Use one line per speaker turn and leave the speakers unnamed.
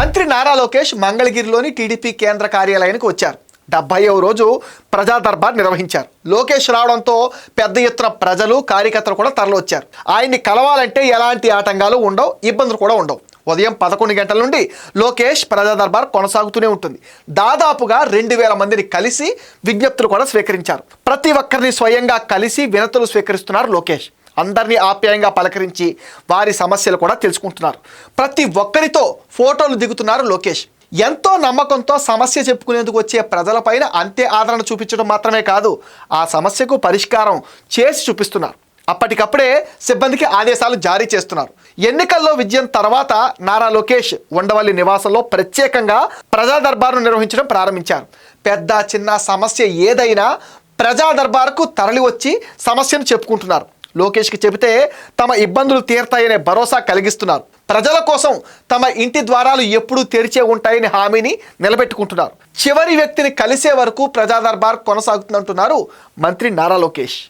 మంత్రి నారా లోకేష్ మంగళగిరిలోని టీడీపీ కేంద్ర కార్యాలయానికి వచ్చారు. డెబ్బైవ రోజు ప్రజా దర్బార్ నిర్వహించారు. లోకేష్ రావడంతో పెద్ద ఎత్తున ప్రజలు కార్యకర్తలు కూడా తరలివచ్చారు ఆయన్ని కలవాలంటే ఎలాంటి ఆటంకాలు ఉండవు ఇబ్బందులు కూడా ఉండవు. ఉదయం పదకొండు గంటల నుండి లోకేష్ ప్రజా దర్బార్ కొనసాగుతూనే ఉంటుంది. దాదాపుగా రెండు వేల మందిని కలిసి విజ్ఞప్తులు కూడా స్వీకరించారు. ప్రతి ఒక్కరిని స్వయంగా కలిసి వినతులు స్వీకరిస్తున్నారు లోకేష్. అందరినీ ఆప్యాయంగా పలకరించి వారి సమస్యలు కూడా తెలుసుకుంటున్నారు. ప్రతి ఒక్కరితో ఫోటోలు దిగుతున్నారు లోకేష్. ఎంతో నమ్మకంతో సమస్య చెప్పుకునేందుకు వచ్చే ప్రజలపైన అంతే ఆదరణ చూపించడం మాత్రమే కాదు ఆ సమస్యకు పరిష్కారం చేసి చూపిస్తున్నారు. అప్పటికప్పుడే సిబ్బందికి ఆదేశాలు జారీ చేస్తున్నారు. ఎన్నికల్లో విజయం తర్వాత నారా లోకేష్ ఉండవల్లి నివాసంలో ప్రత్యేకంగా ప్రజా దర్బారును నిర్వహించడం ప్రారంభించారు. పెద్ద చిన్న సమస్య ఏదైనా ప్రజా దర్బార్కు తరలి వచ్చి సమస్యను చెప్పుకుంటున్నారు. లోకేష్కి చెబితే తమ ఇబ్బందులు తీరతాయనే భరోసా కలిగిస్తున్నారు. ప్రజల కోసం తమ ఇంటి ద్వారాలు ఎప్పుడూ తెరిచే ఉంటాయని హామీని నిలబెట్టుకుంటున్నారు. చివరి వ్యక్తిని కలిసే వరకు ప్రజా దర్బార్ కొనసాగుతుందంటున్నారు మంత్రి నారా లోకేష్.